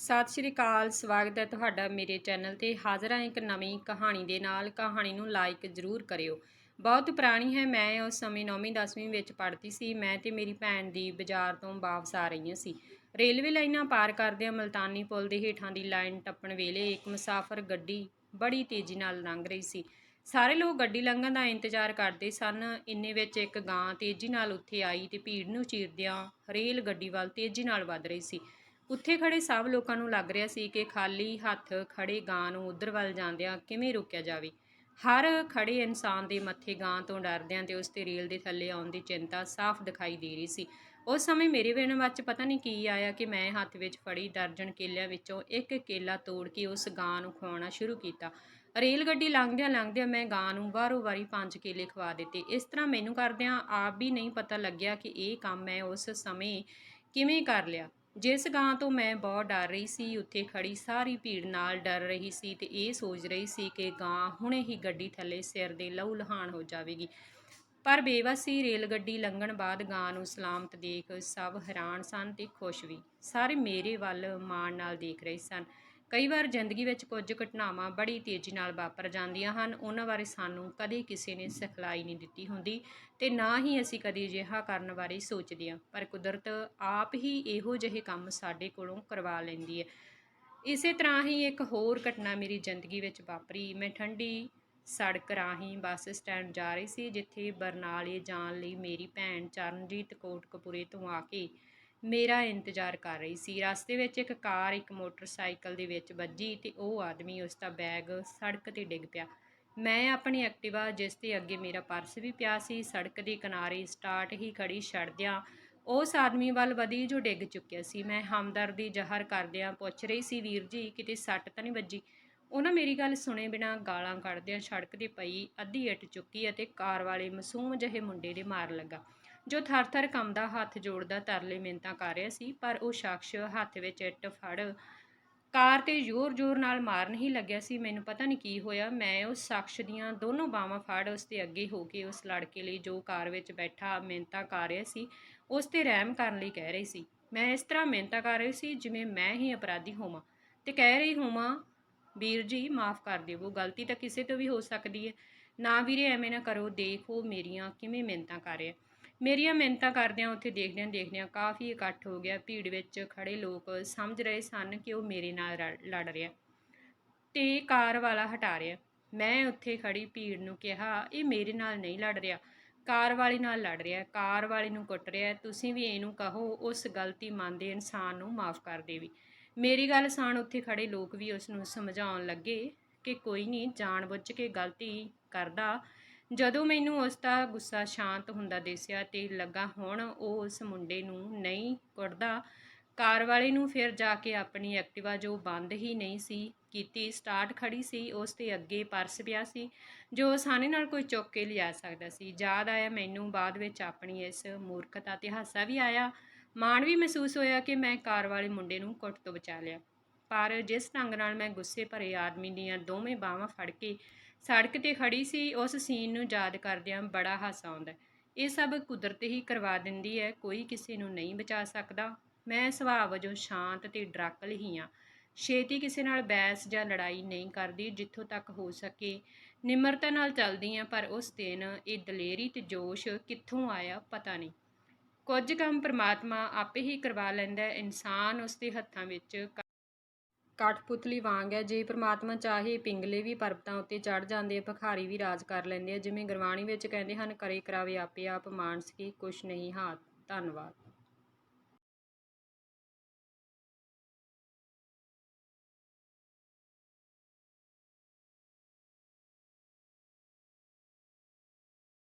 ਸਤਿ ਸ਼੍ਰੀ ਅਕਾਲ, ਸਵਾਗਤ ਹੈ ਤੁਹਾਡਾ ਮੇਰੇ ਚੈਨਲ ਤੇ। ਹਾਜ਼ਰ ਹਾਂ ਇੱਕ ਨਵੀਂ ਕਹਾਣੀ ਦੇ ਨਾਲ। ਕਹਾਣੀ ਨੂੰ ਲਾਈਕ ਜ਼ਰੂਰ ਕਰਿਓ। ਬਹੁਤ ਪੁਰਾਣੀ ਹੈ, ਮੈਂ ਉਸ ਸਮੇਂ 9ਵੀਂ 10ਵੀਂ ਵਿੱਚ ਪੜ੍ਹਦੀ ਸੀ। ਮੈਂ ਤੇ ਮੇਰੀ ਭੈਣ ਦੀ ਬਾਜ਼ਾਰ ਤੋਂ ਵਾਪਸ ਆ ਰਹੀਆਂ ਸੀ। ਰੇਲਵੇ ਲਾਈਨਾਂ ਪਾਰ ਕਰਦਿਆਂ ਮਲਤਾਨੀ ਪੁਲ ਦੇ ਹੇਠਾਂ ਦੀ ਲਾਈਨ ਟੱਪਣ ਵੇਲੇ ਇੱਕ ਮੁਸਾਫਰ ਗੱਡੀ ਬੜੀ ਤੇਜ਼ੀ ਨਾਲ ਲੰਘ ਰਹੀ ਸੀ। ਸਾਰੇ ਲੋਕ ਗੱਡੀ ਲੰਘਣ ਦਾ ਇੰਤਜ਼ਾਰ ਕਰਦੇ ਸਨ। ਇੰਨੇ ਵਿੱਚ ਇੱਕ ਗਾਂ ਤੇਜ਼ੀ ਨਾਲ ਉੱਥੇ ਆਈ ਤੇ ਭੀੜ ਨੂੰ ਚੀਰਦਿਆਂ ਰੇਲ ਗੱਡੀ ਵੱਲ ਤੇਜ਼ੀ ਨਾਲ ਵੱਧ ਰਹੀ ਸੀ। ਉੱਥੇ ਖੜੇ ਸਭ ਲੋਕਾਂ ਨੂੰ ਲੱਗ ਰਿਹਾ ਸੀ ਕਿ ਖਾਲੀ ਹੱਥ ਖੜੇ ਗਾਂ ਨੂੰ ਉਧਰ ਵੱਲ ਜਾਂਦਿਆਂ ਕਿਵੇਂ ਰੋਕਿਆ ਜਾਵੇ। ਹਰ ਖੜੇ ਇਨਸਾਨ ਦੇ ਮੱਥੇ ਗਾਂ ਤੋਂ ਡਰਦਿਆਂ ਤੇ ਉਸ ਤੇ ਰੇਲ ਦੇ ਥੱਲੇ ਆਉਣ ਦੀ ਚਿੰਤਾ ਸਾਫ਼ ਦਿਖਾਈ ਦੇ ਰਹੀ ਸੀ। ਉਸ ਸਮੇਂ ਮੇਰੇ ਵੇਨ ਵਿੱਚ ਪਤਾ ਨਹੀਂ ਕੀ ਆਇਆ ਕਿ ਮੈਂ ਹੱਥ ਵਿੱਚ ਫੜੀ ਦਰਜਨ ਕੇਲਿਆਂ ਵਿੱਚੋਂ ਇੱਕ ਕੇਲਾ ਤੋੜ ਕੇ ਉਸ ਗਾਂ ਨੂੰ ਖਵਾਉਣਾ ਸ਼ੁਰੂ ਕੀਤਾ। ਰੇਲ ਗੱਡੀ ਲੰਘਦਿਆਂ ਲੰਘਦਿਆਂ ਮੈਂ ਗਾਂ ਨੂੰ ਵਾਰੋ ਵਾਰੀ ਪੰਜ ਕੇਲੇ ਖਵਾ ਦਿੱਤੇ। ਇਸ ਤਰ੍ਹਾਂ ਮੈਨੂੰ ਕਰਦਿਆਂ ਆਪ ਵੀ ਨਹੀਂ ਪਤਾ ਲੱਗਿਆ ਕਿ ਇਹ ਕੰਮ ਮੈਂ ਉਸ ਸਮੇਂ ਕਿਵੇਂ ਕਰ ਲਿਆ। ਜਿਸ ਗਾਂ ਤੋਂ ਮੈਂ ਬਹੁਤ ਡਰ ਰਹੀ ਸੀ, ਉੱਥੇ ਖੜੀ ਸਾਰੀ ਭੀੜ ਨਾਲ ਡਰ ਰਹੀ ਸੀ ਤੇ ਇਹ ਸੋਚ ਰਹੀ ਸੀ ਕਿ ਗਾਂ ਹੁਣੇ ਹੀ ਗੱਡੀ ਥੱਲੇ ਸਿਰ ਦੇ ਲਹੂ ਲਹਾਨ ਹੋ ਜਾਵੇਗੀ। ਪਰ ਬੇਵਸੀ ਰੇਲ ਗੱਡੀ ਲੰਘਣ ਬਾਅਦ ਗਾਂ ਨੂੰ ਸਲਾਮਤ ਦੇਖ ਸਭ ਹੈਰਾਨ ਸਨ ਤੇ ਖੁਸ਼ ਵੀ। ਸਾਰੇ ਮੇਰੇ ਵੱਲ ਮਾਣ ਨਾਲ ਦੇਖ ਰਹੇ ਸਨ। ਕਈ ਵਾਰ ਜ਼ਿੰਦਗੀ ਵਿੱਚ ਕੁਝ ਘਟਨਾਵਾਂ ਬੜੀ ਤੇਜ਼ੀ ਨਾਲ ਵਾਪਰ ਜਾਂਦੀਆਂ ਹਨ, ਉਹਨਾਂ ਬਾਰੇ ਸਾਨੂੰ ਕਦੇ ਕਿਸੇ ਨੇ ਸਿਖਲਾਈ ਨਹੀਂ ਦਿੱਤੀ ਹੁੰਦੀ ਤੇ ਨਾ ਹੀ ਅਸੀਂ ਕਦੇ ਅਜਿਹਾ ਕਰਨ ਬਾਰੇ ਸੋਚਦੇ ਹਾਂ, ਪਰ ਕੁਦਰਤ ਆਪ ਹੀ ਇਹੋ ਜਿਹੇ ਕੰਮ ਸਾਡੇ ਕੋਲੋਂ ਕਰਵਾ ਲੈਂਦੀ ਹੈ। ਇਸੇ ਤਰ੍ਹਾਂ ਹੀ ਇੱਕ ਹੋਰ ਘਟਨਾ ਮੇਰੀ ਜ਼ਿੰਦਗੀ ਵਿੱਚ ਵਾਪਰੀ। ਮੈਂ ਠੰਡੀ ਸੜਕ ਰਾਹੀਂ ਬੱਸ ਸਟੈਂਡ ਜਾ ਰਹੀ ਸੀ, ਜਿੱਥੇ ਬਰਨਾਲੇ ਜਾਣ ਲਈ ਮੇਰੀ ਭੈਣ ਚਰਨਜੀਤ ਕੋਟਕਪੂਰੇ ਤੋਂ ਆ ਕੇ ਮੇਰਾ ਇੰਤਜ਼ਾਰ ਕਰ ਰਹੀ ਸੀ। ਰਸਤੇ ਵਿੱਚ ਇੱਕ ਕਾਰ ਇੱਕ ਮੋਟਰਸਾਈਕਲ ਦੇ ਵਿੱਚ ਵੱਜੀ ਅਤੇ ਉਹ ਆਦਮੀ ਉਸ ਦਾ ਬੈਗ ਸੜਕ ਤੇ ਡਿੱਗ ਪਿਆ। ਮੈਂ ਆਪਣੀ ਐਕਟਿਵਾ, ਜਿਸ ਦੇ ਅੱਗੇ ਮੇਰਾ ਪਰਸ ਵੀ ਪਿਆ ਸੀ, ਸੜਕ ਦੇ ਕਿਨਾਰੇ ਸਟਾਰਟ ਹੀ ਖੜੀ ਛੱਡਦਿਆਂ ਉਸ ਆਦਮੀ ਵੱਲ ਵਧੀ ਜੋ ਡਿੱਗ ਚੁੱਕਿਆ ਸੀ। ਮੈਂ ਹਮਦਰਦੀ ਜ਼ਾਹਰ ਕਰਦਿਆਂ ਪੁੱਛ ਰਹੀ ਸੀ, ਵੀਰ ਜੀ, ਕਿਤੇ ਸੱਟ ਤਾਂ ਨਹੀਂ ਵੱਜੀ? ਉਹਨਾਂ ਮੇਰੀ ਗੱਲ ਸੁਣੇ ਬਿਨਾ ਗਾਲਾਂ ਕੱਢਦਿਆਂ ਸੜਕ ਤੇ ਪਈ, ਅੱਧੀ ਇੱਟ ਚੁੱਕੀ ਅਤੇ ਕਾਰ ਵਾਲੇ ਮਾਸੂਮ ਜਿਹੇ ਮੁੰਡੇ ਦੇ ਮਾਰ ਲੱਗਾ। ਜੋ ਥਰ-ਥਰ ਕੰਬਦਾ, ਹੱਥ ਜੋੜਦਾ, ਤਰਲੇ ਮਿੰਤਾਂ ਕਰ ਰਿਹਾ ਸੀ, ਪਰ ਉਹ ਸ਼ਖਸ ਹੱਥ ਵਿੱਚ ਇੱਟ ਫੜ ਕਾਰ ਤੇ ਜ਼ੋਰ-ਜ਼ੋਰ ਨਾਲ ਮਾਰਨ ਹੀ ਲੱਗਿਆ ਸੀ। ਮੈਨੂੰ ਪਤਾ ਨਹੀਂ ਕੀ ਹੋਇਆ। ਮੈਂ ਉਸ ਸ਼ਖਸ ਦੀਆਂ ਦੋਨੋਂ ਬਾਹਾਂ ਫੜ ਉਸ ਤੇ ਅੱਗੇ ਹੋ ਕੇ ਉਸ ਲੜਕੇ ਲਈ ਜੋ ਕਾਰ ਵਿੱਚ ਬੈਠਾ ਮਿੰਤਾਂ ਕਰ ਰਿਹਾ ਸੀ, ਉਸ ਤੇ ਰਹਿਮ ਕਰਨ ਲਈ ਕਹਿ ਰਹੀ ਸੀ। ਮੈਂ ਇਸ ਤਰ੍ਹਾਂ ਮਿੰਤਾਂ ਕਰ ਰਹੀ ਸੀ ਜਿਵੇਂ ਮੈਂ ਹੀ ਅਪਰਾਧੀ ਹੋਵਾਂ ਤੇ ਕਹਿ ਰਹੀ ਹੋਵਾਂ, ਵੀਰ ਜੀ, ਮਾਫ ਕਰ ਦਿਓ, ਗਲਤੀ ਤਾਂ ਕਿਸੇ ਤੋਂ ਵੀ ਹੋ ਸਕਦੀ ਹੈ। ਨਾ ਵੀਰੇ, ਐਵੇਂ ਨਾ ਕਰੋ, ਦੇਖੋ ਮੇਰੀਆਂ ਕਿਵੇਂ ਮਿੰਤਾਂ ਕਰ ਰਿਹਾ। ਮੇਰੀਆਂ ਮਿਹਨਤਾਂ ਕਰਦਿਆਂ ਉੱਥੇ ਦੇਖਦਿਆਂ ਦੇਖਦਿਆਂ ਕਾਫੀ ਇਕੱਠ ਹੋ ਗਿਆ, ਭੀੜ ਵਿੱਚ ਖੜੇ ਲੋਕ ਸਮਝ ਰਹੇ ਸਨ ਕਿ ਉਹ ਮੇਰੇ ਨਾਲ ਰਲ- ਲੜ ਰਿਹਾ ਤੇ ਕਾਰ ਵਾਲਾ ਹਟਾ ਰਿਹਾ ਮੈਂ ਉੱਥੇ ਖੜੀ ਭੀੜ ਨੂੰ ਕਿਹਾ, ਇਹ ਮੇਰੇ ਨਾਲ ਨਹੀਂ ਲੜ ਰਿਹਾ। ਕਾਰ ਵਾਲੀ ਨਾਲ ਲੜ ਰਿਹਾ ਕਾਰ ਵਾਲੀ ਨੂੰ ਕੁੱਟ ਰਿਹਾ ਤੁਸੀਂ ਵੀ ਇਹਨੂੰ ਕਹੋ, ਉਸ ਗਲਤੀ ਮੰਨਦੇ ਇਨਸਾਨ ਨੂੰ ਮਾਫ ਕਰ ਦੇਵੀ। ਮੇਰੀ ਗੱਲ ਸਾਨ ਉੱਥੇ ਖੜੇ ਲੋਕ ਵੀ ਉਸ ਨੂੰ ਸਮਝਾਉਣ ਲੱਗੇ ਕਿ ਕੋਈ ਨਹੀਂ, ਜਾਣਬੁੱਝ ਕੇ ਗਲਤੀ ਕਰਦਾ। ਜਦੋਂ ਮੈਨੂੰ ਉਸ ਦਾ ਗੁੱਸਾ ਸ਼ਾਂਤ ਹੁੰਦਾ ਦਿਸਿਆ ਤੇ ਲੱਗਾ ਹੁਣ ਉਹ ਉਸ ਮੁੰਡੇ ਨੂੰ ਨਹੀਂ ਕੁੱਟਦਾ ਕਾਰ ਵਾਲੇ ਨੂੰ ਫਿਰ ਜਾ ਕੇ ਆਪਣੀ ਐਕਟਿਵਾ ਜੋ ਬੰਦ ਹੀ ਨਹੀਂ ਸੀ ਕੀਤੀ, ਸਟਾਰਟ ਖੜੀ ਸੀ, ਉਸ ਤੇ ਅੱਗੇ ਪਰਸ ਪਿਆ ਸੀ, ਜੋ ਆਸਾਨੀ ਨਾਲ ਕੋਈ ਚੁੱਕ ਕੇ ਲਿਆ ਸਕਦਾ ਸੀ। ਯਾਦ ਆਇਆ ਮੈਨੂੰ ਬਾਅਦ ਵਿੱਚ ਆਪਣੀ ਇਸ ਮੂਰਖਤਾ ਤੇ ਹਾਸਾ ਵੀ ਆਇਆ। ਮਾਣ ਵੀ ਮਹਿਸੂਸ ਹੋਇਆ ਕਿ ਮੈਂ ਕਾਰ ਵਾਲੇ ਮੁੰਡੇ ਨੂੰ ਕੁੱਟ ਤੋਂ ਬਚਾ ਲਿਆ। ਪਰ ਜਿਸ ਢੰਗ ਨਾਲ ਮੈਂ ਗੁੱਸੇ ਭਰੇ ਆਦਮੀ ਦੀਆਂ ਦੋਵੇਂ ਬਾਹਾਂ ਫੜ ਕੇ ਸੜਕ ਤੇ ਖੜੀ ਸੀ, ਉਸ ਸੀਨ ਨੂੰ ਯਾਦ ਕਰਦਿਆਂ ਬੜਾ ਹਾਸਾ ਆਉਂਦਾ ਇਹ ਸਭ ਕੁਦਰਤ ਹੀ ਕਰਵਾ ਦਿੰਦੀ ਹੈ, ਕੋਈ ਕਿਸੇ ਨੂੰ ਨਹੀਂ ਬਚਾ ਸਕਦਾ। ਮੈਂ ਸੁਭਾਅ ਵਜੋਂ ਸ਼ਾਂਤ ਤੇ ਡਰਾਕਲ ਹੀ ਹਾਂ। ਛੇਤੀ ਕਿਸੇ ਨਾਲ ਬਹਿਸ ਜਾਂ ਲੜਾਈ ਨਹੀਂ ਕਰਦੀ, ਜਿੱਥੋਂ ਤੱਕ ਹੋ ਸਕੇ। ਨਿਮਰਤਾ ਨਾਲ ਚੱਲਦੀ ਹਾਂ, ਪਰ ਉਸ ਦਿਨ ਇਹ ਦਲੇਰੀ ਤੇ ਜੋਸ਼ ਕਿੱਥੋਂ ਆਇਆ ਪਤਾ ਨਹੀਂ। ਕੁਝ ਕੰਮ ਪ੍ਰਮਾਤਮਾ ਆਪੇ ਹੀ ਕਰਵਾ ਲੈਂਦਾ ਹੈ। ਇਨਸਾਨ ਉਸ ਦੇ ਹੱਥਾਂ ਵਿੱਚ ਕਠਪੁਤਲੀ ਵਾਂਗ ਹੈ। ਜੇ ਪ੍ਰਮਾਤਮਾ ਚਾਹੇ, ਪਿੰਗਲੇ ਵੀ ਪਰਬਤਾਂ ਉੱਤੇ ਚੜ ਜਾਂਦੇ ਆ ਭਖਾਰੀ ਵੀ ਰਾਜ ਕਰ ਲੈਂਦੇ ਆ। ਜਿਵੇਂ ਗੁਰਬਾਣੀ ਵਿੱਚ ਕਹਿੰਦੇ ਹਨ, ਕਰੇ ਕਰਾਵੇ ਆਪੇ ਆਪ, ਮਾਨਸ ਕੀ ਕੁਛ ਨਹੀਂ ਹਾਥ ਧੰਨਵਾਦ।